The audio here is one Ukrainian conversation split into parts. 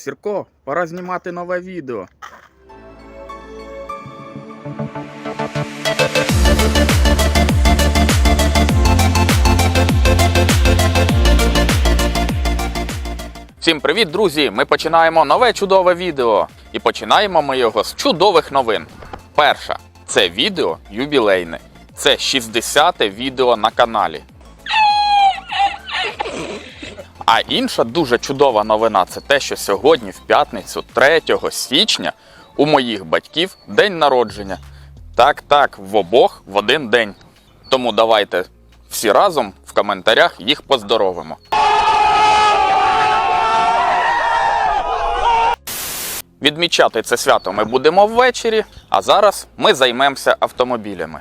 Сірко, пора знімати нове відео. Всім привіт, друзі! Ми починаємо нове чудове відео. І починаємо ми його з чудових новин. Перша це відео ювілейне. Це 60-те відео на каналі. А інша дуже чудова новина це те, що сьогодні, в п'ятницю, 3 січня, у моїх батьків день народження. Так, так, в обох в один день. Тому давайте всі разом в коментарях їх поздоровимо. Відмічати це свято ми будемо ввечері, а зараз ми займемося автомобілями.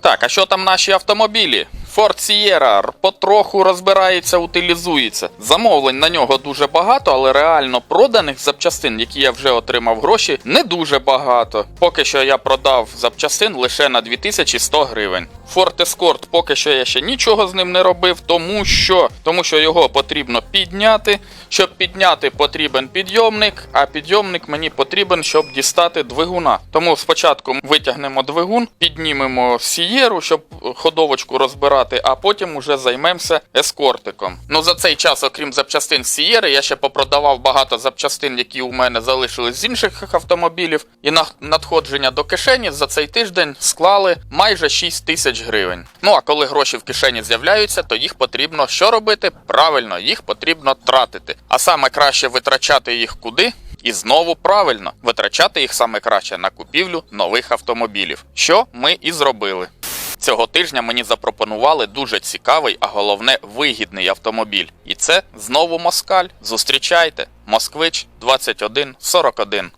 Так, а що там наші автомобілі? Ford Sierra потроху розбирається, утилізується. Замовлень на нього дуже багато, але реально проданих запчастин, які я вже отримав гроші, не дуже багато. Поки що я продав запчастин лише на 2100 гривень. Ford Escort поки що я ще нічого з ним не робив, тому що, тому що його потрібно підняти. Щоб підняти, потрібен підйомник, а підйомник мені потрібен, щоб дістати двигуна. Тому спочатку витягнемо двигун, піднімемо сієру, щоб ходовочку розбирати, а потім уже займемося ескортиком. Ну за цей час, окрім запчастин сієри, я ще попродавав багато запчастин, які у мене залишились з інших автомобілів. І на надходження до кишені за цей тиждень склали майже 6 тисяч гривень. Ну а коли гроші в кишені з'являються, то їх потрібно що робити? Правильно, їх потрібно тратити. А саме краще витрачати їх куди? І знову правильно витрачати їх саме краще на купівлю нових автомобілів, що ми і зробили. Цього тижня мені запропонували дуже цікавий, а головне вигідний автомобіль. І це знову Москаль. Зустрічайте, Москвич 2141.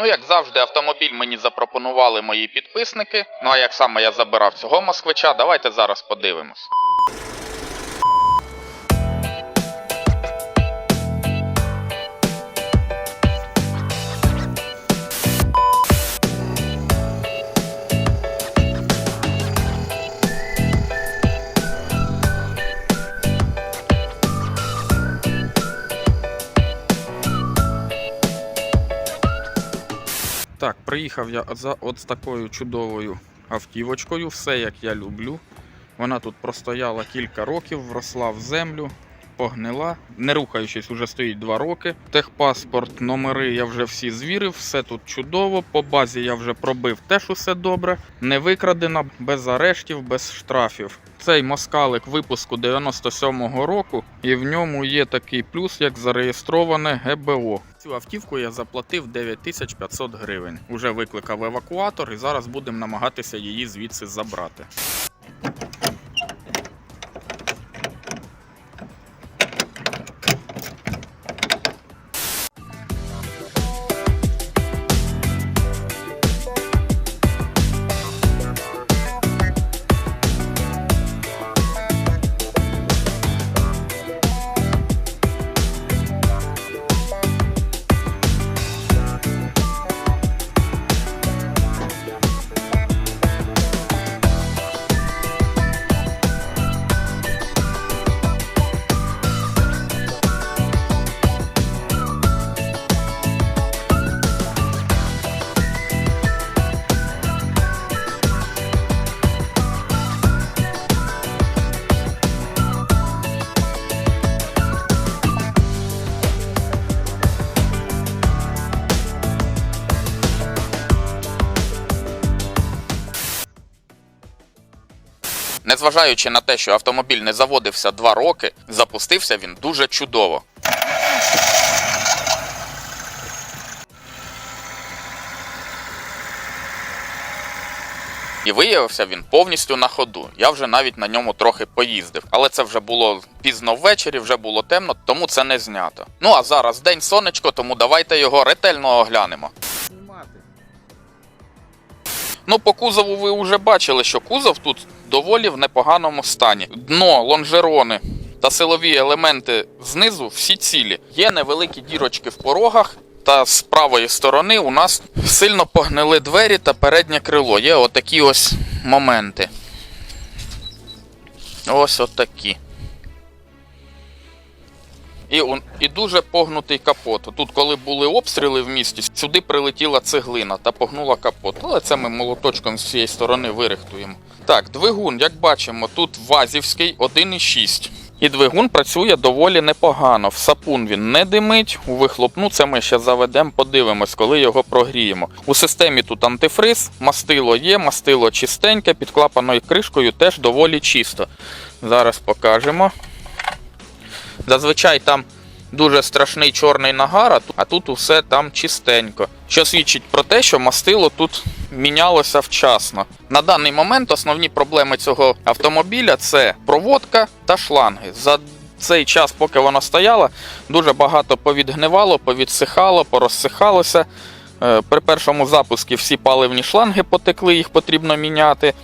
Ну, як завжди, автомобіль мені запропонували мої підписники. Ну а як саме я забирав цього москвича, давайте зараз подивимось. Так, приїхав я за от такою чудовою автівочкою, все як я люблю. Вона тут простояла кілька років, вросла в землю, погнила, не рухаючись, уже стоїть 2 роки. Техпаспорт, номери я вже всі звірив, все тут чудово. По базі я вже пробив теж усе добре. Не викрадена, без арештів, без штрафів. Цей москалик випуску 97-го року, і в ньому є такий плюс, як зареєстроване ГБО. Цю автівку я заплатив 9500 гривень. Уже викликав евакуатор і зараз будемо намагатися її звідси забрати. Незважаючи на те, що автомобіль не заводився 2 роки, запустився він дуже чудово. І виявився він повністю на ходу. Я вже навіть на ньому трохи поїздив. Але це вже було пізно ввечері, вже було темно, тому це не знято. Ну а зараз день сонечко, тому давайте його ретельно оглянемо. Ну, по кузову ви вже бачили, що кузов тут доволі в непоганому стані. Дно, лонжерони та силові елементи знизу всі цілі. Є невеликі дірочки в порогах. Та з правої сторони у нас сильно погнили двері та переднє крило. Є отакі ось моменти. Ось отакі. І, і дуже погнутий капот. Тут, коли були обстріли в місті, сюди прилетіла цеглина та погнула капот. Але це ми молоточком з цієї сторони вирихтуємо. Так, двигун, як бачимо, тут вазівський 1,6. І двигун працює доволі непогано. В сапун він не димить, у вихлопну це ми ще заведемо, подивимось, коли його прогріємо. У системі тут антифриз, мастило є, мастило чистеньке, під клапаною кришкою теж доволі чисто. Зараз покажемо. Зазвичай там дуже страшний чорний нагар, а тут- усе там чистенько. Що свідчить про те, що мастило тут мінялося вчасно. На даний момент основні проблеми цього автомобіля це проводка та шланги. За цей час, поки воно стояло, дуже багато повідгнивало, повідсихало, порозсихалося. Е, При першому запуску всі паливні шланги потекли, їх потрібно міняти.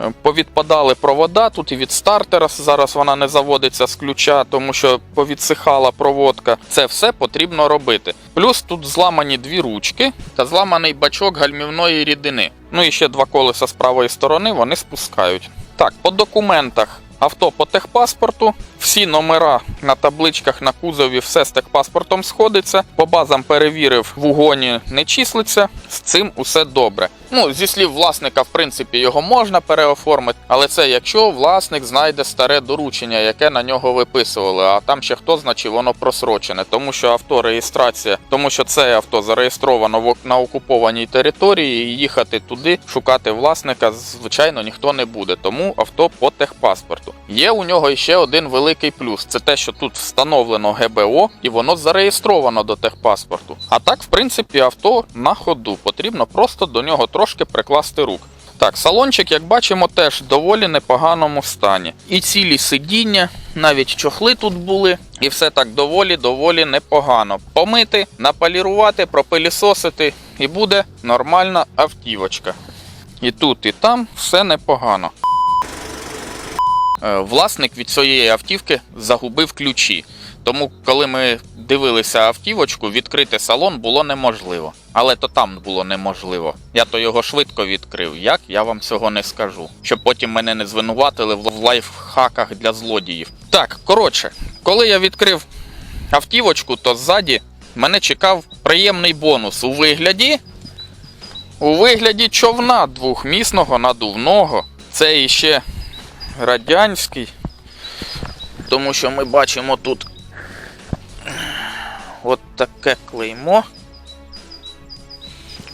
Е, Повідпадали провода, тут і від стартера зараз вона не заводиться з ключа, тому що повідсихала проводка. Це все потрібно робити. Плюс тут зламані дві ручки та зламаний бачок гальмівної рідини. Ну і ще два колеса з правої сторони вони спускають. Так, по документах. Авто по техпаспорту, всі номера на табличках на кузові, все з техпаспортом сходиться. По базам перевірив, в угоні не числиться. З цим усе добре. Ну, зі слів власника, в принципі, його можна переоформити, але це якщо власник знайде старе доручення, яке на нього виписували. А там ще хто знає, чи воно просрочене, тому що авто реєстрація, тому що це авто зареєстровано на окупованій території, і їхати туди шукати власника, звичайно, ніхто не буде. Тому авто по техпаспорту. Є у нього ще один великий плюс: це те, що тут встановлено ГБО і воно зареєстровано до техпаспорту. А так, в принципі, авто на ходу. Потрібно просто до нього трошки прикласти рук. Так, салончик, як бачимо, теж в доволі непоганому стані. І цілі сидіння, навіть чохли тут були, і все так доволі-доволі непогано. Помити, напалірувати, пропилісосити, і буде нормальна автівочка. І тут, і там все непогано. Е, Власник від цієї автівки загубив ключі. Тому, коли ми дивилися автівочку, відкрити салон було неможливо. Але то там було неможливо. Я то його швидко відкрив. Як я вам цього не скажу. Щоб потім мене не звинуватили в лайфхаках для злодіїв. Так, коротше, коли я відкрив автівочку, то ззаді мене чекав приємний бонус у вигляді. У вигляді човна двохмісного надувного. Це іще радянський. Тому що ми бачимо тут от таке клеймо.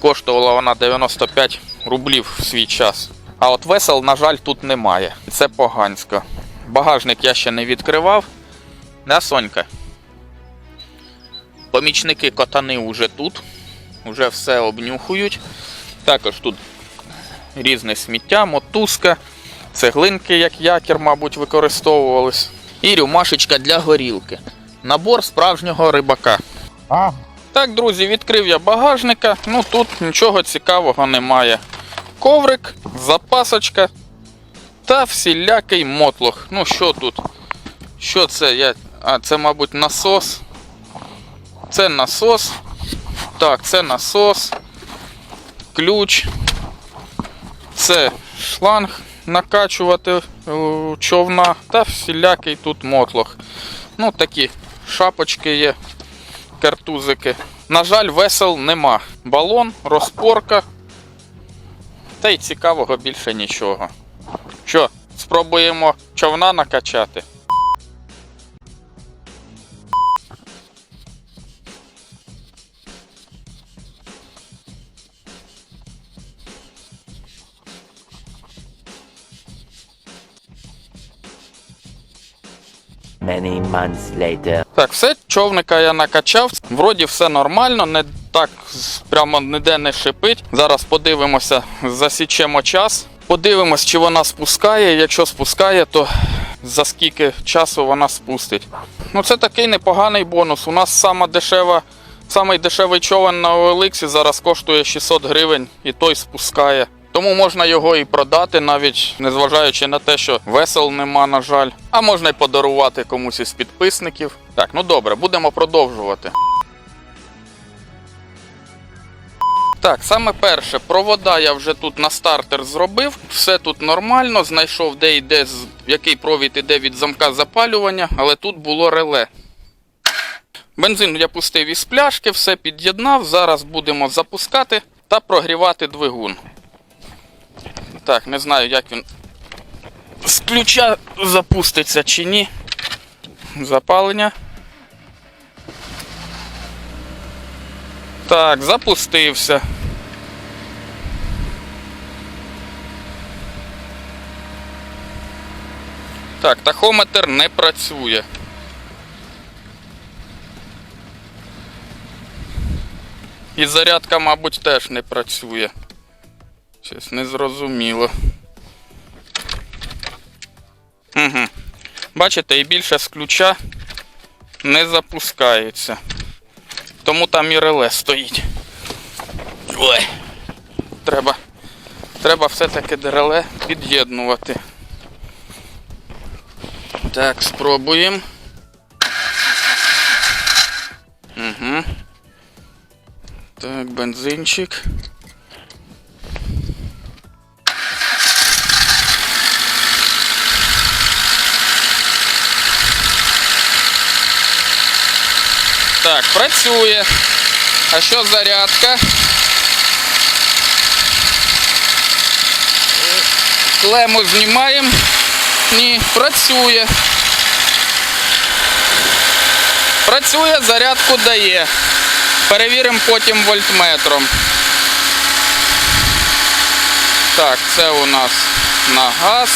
Коштувала вона 95 рублів в свій час. А от весел, на жаль, тут немає. Це погансько. Багажник я ще не відкривав. Да, Сонька? Помічники котани вже тут. Уже все обнюхують. Також тут різне сміття, мотузка, цеглинки, як якір, мабуть, використовувались. І рюмашечка для горілки. Набор справжнього рибака. А, Так, друзі, відкрив я багажника. Ну тут нічого цікавого немає. Коврик, запасочка та всілякий мотлох. Ну що тут? Що це? Я... А, це, мабуть, насос. Це насос. Так, це насос. Ключ. Це шланг накачувати е, човна та всілякий тут мотлох. Ну, такі шапочки є картузики. На жаль, весел нема. Балон, розпорка. Та й цікавого більше нічого. Що, спробуємо човна накачати? Many months later. Так, все, човника я накачав. Вроді все нормально, не так прямо ніде не шипить. Зараз подивимося, засічемо час. Подивимось, чи вона спускає. Якщо спускає, то за скільки часу вона спустить. Ну, це такий непоганий бонус. У нас сама дешева, самий дешевий човен на OLX зараз коштує 600 гривень і той спускає. Тому можна його і продати, навіть незважаючи на те, що весел нема, на жаль. А можна й подарувати комусь із підписників. Так, ну добре, будемо продовжувати. Так, саме перше, провода я вже тут на стартер зробив. Все тут нормально. Знайшов, де йде, який провід іде від замка запалювання, але тут було реле. Бензин я пустив із пляшки, все під'єднав. Зараз будемо запускати та прогрівати двигун. Так, не знаю, як він з ключа запуститься чи ні. Запалення. Так, запустився. Так, тахометр не працює. І зарядка, мабуть, теж не працює. Щось незрозуміло. Угу. Бачите, і більше з ключа не запускається. Тому там і реле стоїть. Ой. Треба. Треба все-таки реле під'єднувати. Так, спробуємо. Угу. Так, бензинчик. Так, працює. А що зарядка? Клему знімаємо. Ні, працює. Працює, зарядку дає. Перевіримо потім вольтметром. Так, це у нас на газ.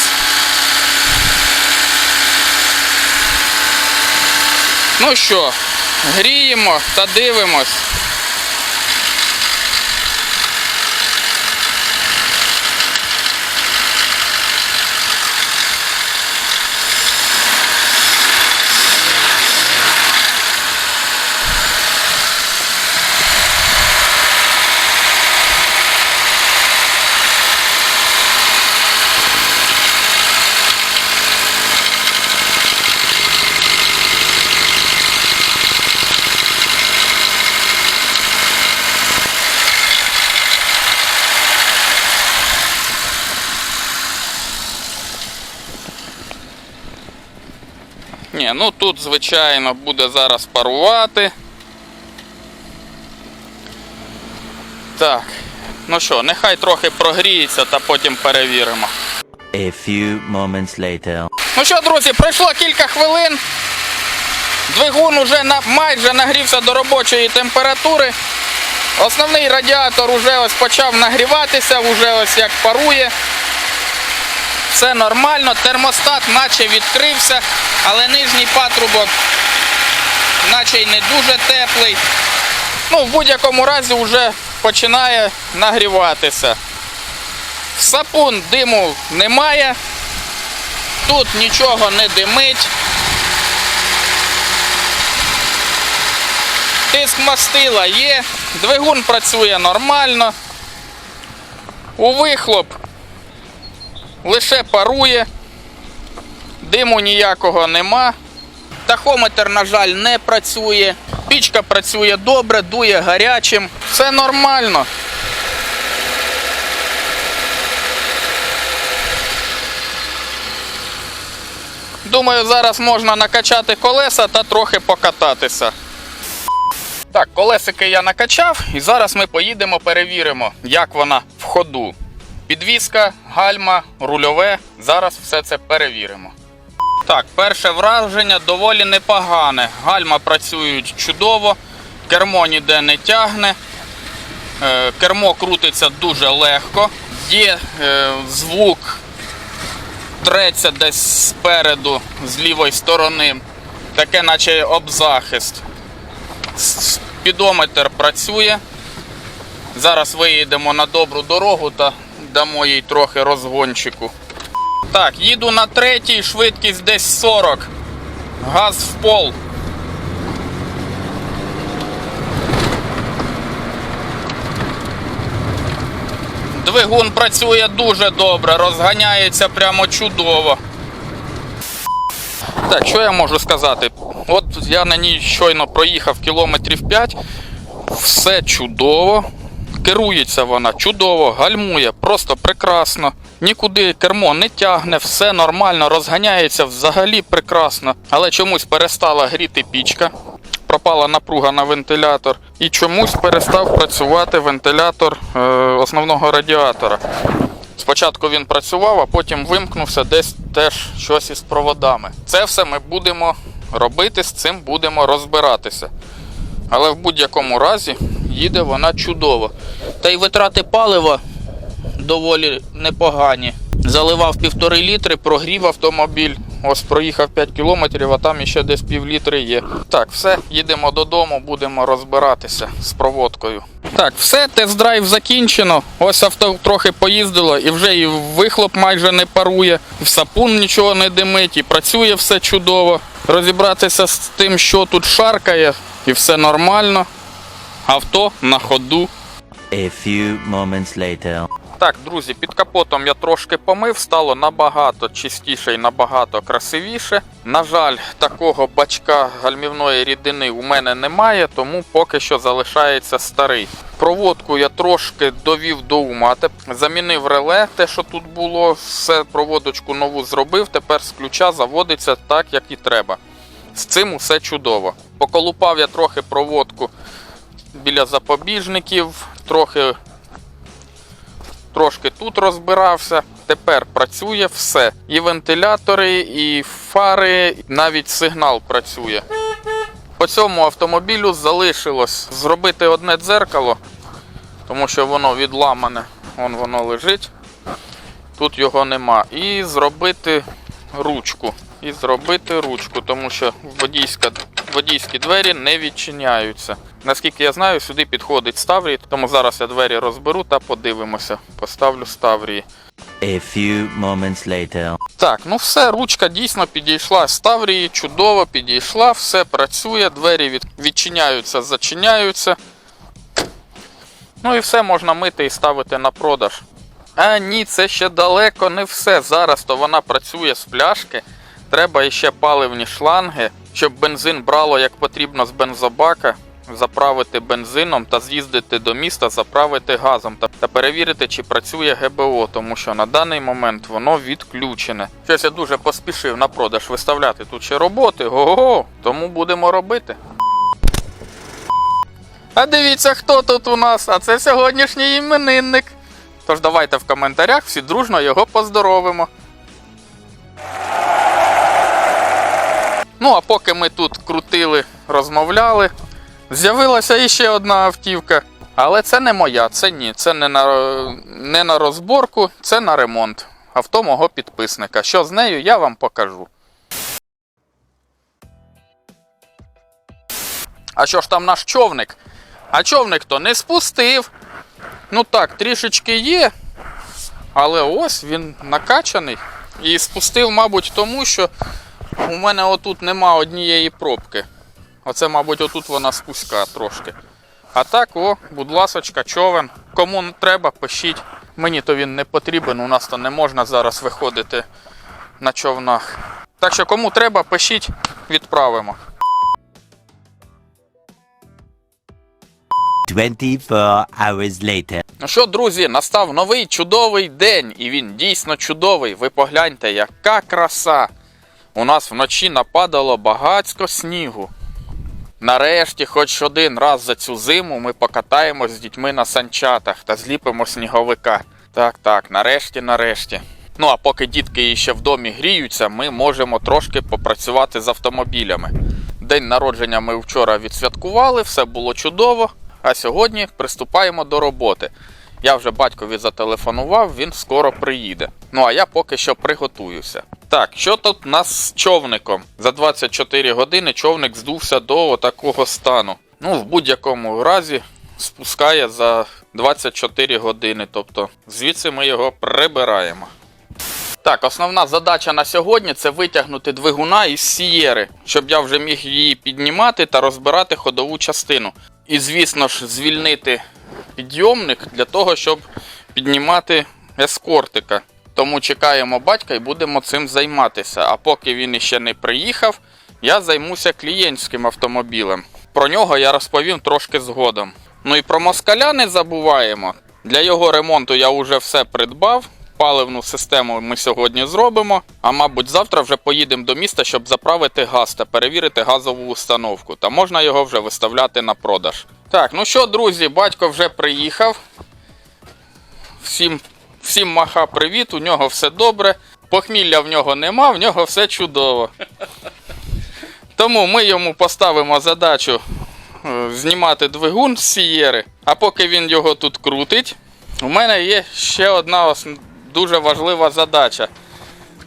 Ну що, гріємо та дивимось. Ні, ну тут, звичайно, буде зараз парувати. Так. Ну що, нехай трохи прогріється та потім перевіримо. A few moments later. Ну що, друзі, пройшло кілька хвилин. Двигун уже на, майже нагрівся до робочої температури. Основний радіатор уже ось почав нагріватися, вже ось як парує. Все нормально, термостат наче відкрився, але нижній патрубок наче й не дуже теплий. Ну, в будь-якому разі вже починає нагріватися. Сапун диму немає. Тут нічого не димить. Тиск мастила є, двигун працює нормально. У вихлоп лише парує, диму ніякого нема. Тахометр, на жаль, не працює. Пічка працює добре, дує гарячим. Все нормально. Думаю, зараз можна накачати колеса та трохи покататися. Так, колесики я накачав, і зараз ми поїдемо перевіримо, як вона в ходу. Підвіска, гальма, рульове. Зараз все це перевіримо. Так, перше враження доволі непогане. Гальма працюють чудово, кермо ніде не тягне. Е, Кермо крутиться дуже легко. Є е, звук треться десь спереду, з лівої сторони. Таке, наче об захист. Спідометр працює. Зараз виїдемо на добру дорогу та дамо їй трохи розгончику. Так, їду на третій, швидкість десь 40. Газ в пол. Двигун працює дуже добре, розганяється прямо чудово. Так, що я можу сказати? От я на ній щойно проїхав кілометрів 5. Все чудово. Керується вона чудово, гальмує, просто прекрасно. Нікуди кермо не тягне, все нормально, розганяється взагалі прекрасно. Але чомусь перестала гріти пічка, пропала напруга на вентилятор, і чомусь перестав працювати вентилятор е, основного радіатора. Спочатку він працював, а потім вимкнувся десь теж щось із проводами. Це все ми будемо робити, з цим будемо розбиратися. Але в будь-якому разі їде вона чудово. Та й витрати палива доволі непогані. Заливав півтори літри, прогрів автомобіль. Ось проїхав 5 кілометрів, а там іще десь пів літри є. Так, все, їдемо додому, будемо розбиратися з проводкою. Так, все, тест-драйв закінчено. Ось авто трохи поїздило, і вже і вихлоп майже не парує, і в сапун нічого не димить, і працює все чудово. Розібратися з тим, що тут шаркає, і все нормально. Авто на ходу. A few moments later. Так, друзі, під капотом я трошки помив, стало набагато чистіше і набагато красивіше. На жаль, такого бачка гальмівної рідини у мене немає, тому поки що залишається старий. Проводку я трошки довів до ума. Замінив реле, те, що тут було, все проводочку нову зробив. Тепер з ключа заводиться так, як і треба. З цим усе чудово. Поколупав я трохи проводку біля запобіжників, трохи трошки тут розбирався. Тепер працює все. І вентилятори, і фари, навіть сигнал працює. По цьому автомобілю залишилось зробити одне дзеркало, тому що воно відламане, Вон воно лежить. Тут його нема. І зробити ручку. І зробити ручку, тому що водійська, водійські двері не відчиняються. Наскільки я знаю, сюди підходить Ставрій, тому зараз я двері розберу та подивимося. Поставлю Ставрії. A few moments later. Так, ну все, ручка дійсно підійшла з Таврії, чудово підійшла, все працює, двері від... відчиняються, зачиняються. Ну і все можна мити і ставити на продаж. А ні, це ще далеко не все. Зараз то вона працює з пляшки. Треба іще паливні шланги, щоб бензин брало як потрібно з бензобака, заправити бензином та з'їздити до міста, заправити газом та, та перевірити, чи працює ГБО, тому що на даний момент воно відключене. Щось я дуже поспішив на продаж виставляти тут ще роботи. Ого, тому будемо робити. А дивіться, хто тут у нас, а це сьогоднішній іменинник. Тож давайте в коментарях всі дружно його поздоровимо. Ну, а поки ми тут крутили, розмовляли, з'явилася іще одна автівка. Але це не моя, це ні. Це не на, не на розборку, це на ремонт. Авто мого підписника. Що з нею, я вам покажу. А що ж там наш човник? А човник то не спустив. Ну так, трішечки є. Але ось він накачаний. І спустив, мабуть, тому що у мене отут нема однієї пробки. Оце, мабуть, отут вона спуска трошки. А так, о, будь ласочка, човен. Кому треба, пишіть. Мені то він не потрібен, у нас то не можна зараз виходити на човнах. Так що кому треба, пишіть, відправимо. 24 hours later. Ну що, друзі, настав новий чудовий день, і він дійсно чудовий. Ви погляньте, яка краса. У нас вночі нападало багацько снігу. Нарешті, хоч один раз за цю зиму ми покатаємось з дітьми на санчатах та зліпимо сніговика. Так, так, нарешті, нарешті. Ну а поки дітки ще в домі гріються, ми можемо трошки попрацювати з автомобілями. День народження ми вчора відсвяткували, все було чудово. А сьогодні приступаємо до роботи. Я вже батькові зателефонував, він скоро приїде. Ну а я поки що приготуюся. Так, що тут у нас з човником? За 24 години човник здувся до такого стану. Ну, в будь-якому разі спускає за 24 години. Тобто звідси ми його прибираємо. Так, основна задача на сьогодні це витягнути двигуна із сієри, щоб я вже міг її піднімати та розбирати ходову частину. І, звісно ж, звільнити підйомник для того, щоб піднімати ескортика. Тому чекаємо батька і будемо цим займатися. А поки він іще не приїхав, я займуся клієнтським автомобілем. Про нього я розповім трошки згодом. Ну і про москаля не забуваємо. Для його ремонту я вже все придбав. Паливну систему ми сьогодні зробимо. А мабуть, завтра вже поїдемо до міста, щоб заправити газ та перевірити газову установку. Та можна його вже виставляти на продаж. Так, ну що, друзі, батько вже приїхав. Всім, всім маха привіт, у нього все добре. Похмілля в нього нема, в нього все чудово. Тому ми йому поставимо задачу е, знімати двигун з сієри. А поки він його тут крутить, у мене є ще одна дуже важлива задача.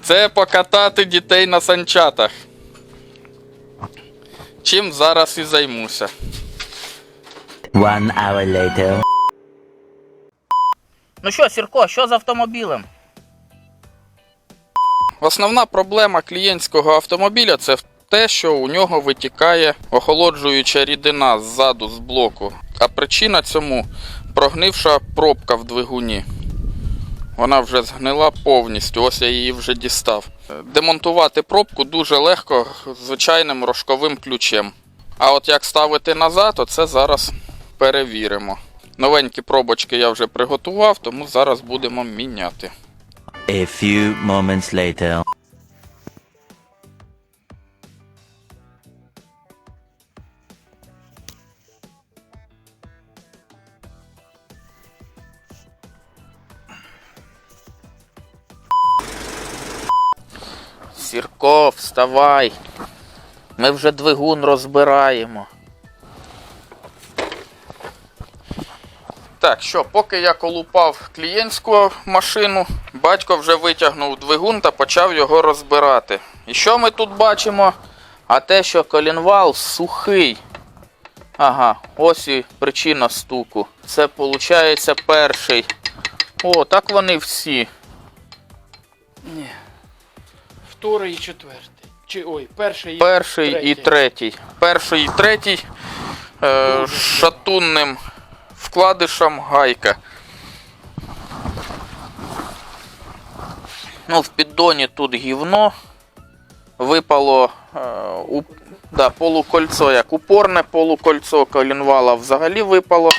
Це покатати дітей на санчатах. Чим зараз і займуся. One hour later. Ну що, Сірко, що з автомобілем? Основна проблема клієнтського автомобіля це те, що у нього витікає охолоджуюча рідина ззаду з блоку. А причина цьому прогнивша пробка в двигуні. Вона вже згнила повністю, ось я її вже дістав. Демонтувати пробку дуже легко звичайним рожковим ключем. А от як ставити назад, то це зараз перевіримо. Новенькі пробочки я вже приготував, тому зараз будемо міняти. A few moments later. Сірко, вставай. Ми вже двигун розбираємо. Так, що, поки я колупав клієнтську машину, батько вже витягнув двигун та почав його розбирати. І що ми тут бачимо? А те, що колінвал сухий. Ага, ось і причина стуку. Це виходить перший. О, так вони всі. Ні. Вторий і четвертий. Чи ой, перший і Перший і третій. Перший і третій е, шатунним вкладишем гайка. Ну, в піддоні тут гівно. Випало е, у, да, полукольцо як упорне, полукольцо колінвала взагалі випало.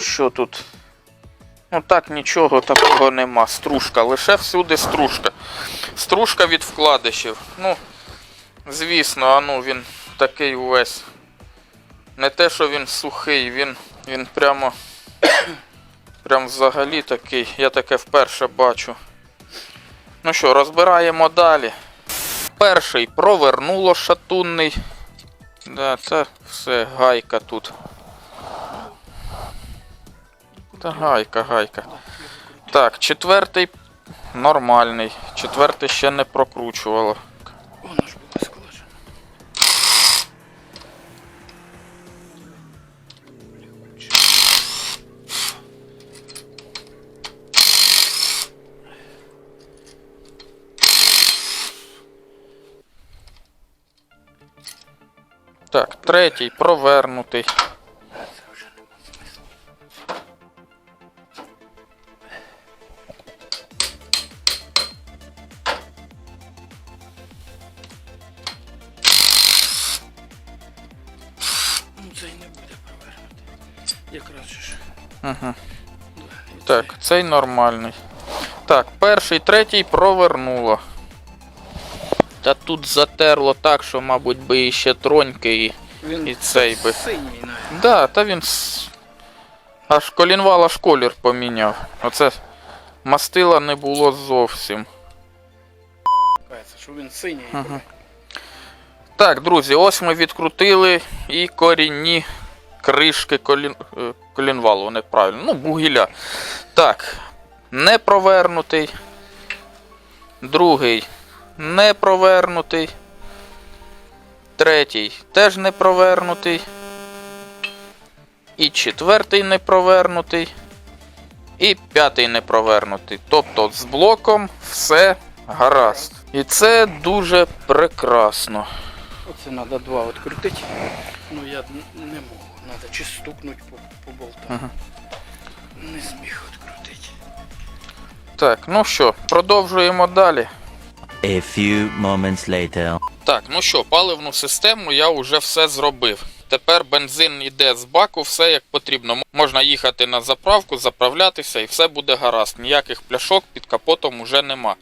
Що тут? Ну так нічого такого нема. Стружка, лише всюди стружка. Стружка від вкладишів. Ну, звісно, а ну він такий увесь. Не те, що він сухий, він, він прямо. Прям взагалі такий. Я таке вперше бачу. Ну що, розбираємо далі. Перший провернуло шатунний. Да, це все, гайка тут. Та гайка, гайка. Так, четвертий нормальний. Четвертий ще не прокручувало. Так, третій провернутий. Ну. Якраз ж. Угу. Так, цей нормальний. Так, перший, третій провернуло. Та тут затерло так, що, мабуть, би іще троньки і. Він і цей би. синій навіть. Да, та він. с- Аж колінвал аж колір поміняв. Оце мастила не було зовсім. Що він синій. Ага. Так, друзі, ось ми відкрутили і корінні кришки колін... е, колінвалу, неправильно. Ну, бугіля. Так, не провернутий. Другий не провернутий. Третій теж не провернутий. І четвертий не провернутий. І п'ятий не провернутий. Тобто з блоком все гаразд. І це дуже прекрасно. Оце треба два відкрутити. Ну я не можу. Треба чи стукнути по, по болтам. Ага. Не зміг відкрутити. Так, ну що, продовжуємо далі. A few moments later. Так, ну що, паливну систему я вже все зробив. Тепер бензин йде з баку, все як потрібно. Можна їхати на заправку, заправлятися і все буде гаразд. Ніяких пляшок під капотом уже нема.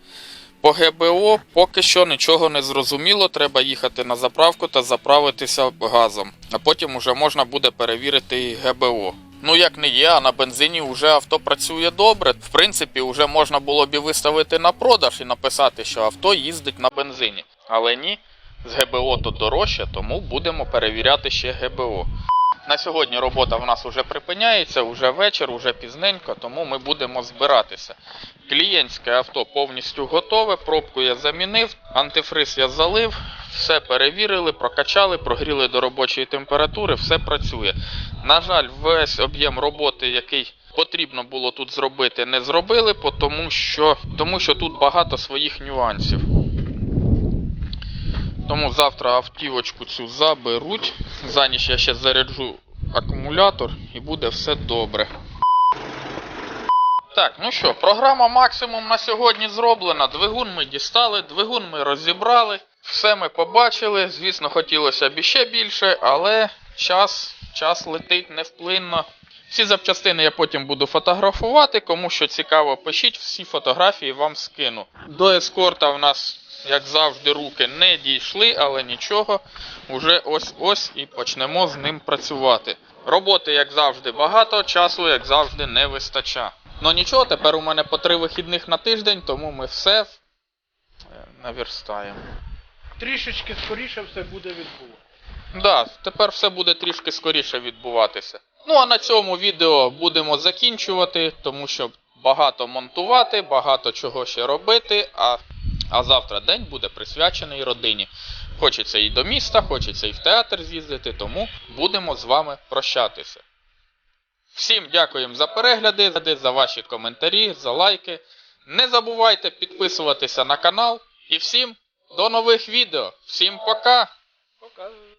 По ГБО поки що нічого не зрозуміло, треба їхати на заправку та заправитися газом. А потім уже можна буде перевірити ГБО. Ну як не є, а на бензині вже авто працює добре. В принципі, вже можна було б і виставити на продаж і написати, що авто їздить на бензині. Але ні, з ГБО то дорожче, тому будемо перевіряти ще ГБО. На сьогодні робота в нас вже припиняється, вже вечір, вже пізненько, тому ми будемо збиратися. Клієнтське авто повністю готове, пробку я замінив, антифриз я залив, все перевірили, прокачали, прогріли до робочої температури, все працює. На жаль, весь об'єм роботи, який потрібно було тут зробити, не зробили, тому що, тому що тут багато своїх нюансів. Тому завтра автівочку цю заберуть. За ніч я ще заряджу акумулятор і буде все добре. Так, ну що, програма максимум на сьогодні зроблена. Двигун ми дістали, двигун ми розібрали, все ми побачили. Звісно, хотілося б іще більше, але час, час летить невплинно. Всі запчастини я потім буду фотографувати. Кому що цікаво, пишіть, всі фотографії вам скину. До ескорта в нас, як завжди, руки не дійшли, але нічого. Уже ось-ось і почнемо з ним працювати. Роботи, як завжди, багато, часу, як завжди, не вистача. Ну нічого, тепер у мене по три вихідних на тиждень, тому ми все наверстаємо. Трішечки скоріше все буде відбуватися. Да, тепер все буде трішки скоріше відбуватися. Ну а на цьому відео будемо закінчувати, тому що багато монтувати, багато чого ще робити, а, а завтра день буде присвячений родині. Хочеться і до міста, хочеться і в театр з'їздити, тому будемо з вами прощатися. Всім дякуємо за перегляди, за ваші коментарі, за лайки. Не забувайте підписуватися на канал і всім до нових відео. Всім пока! Показую.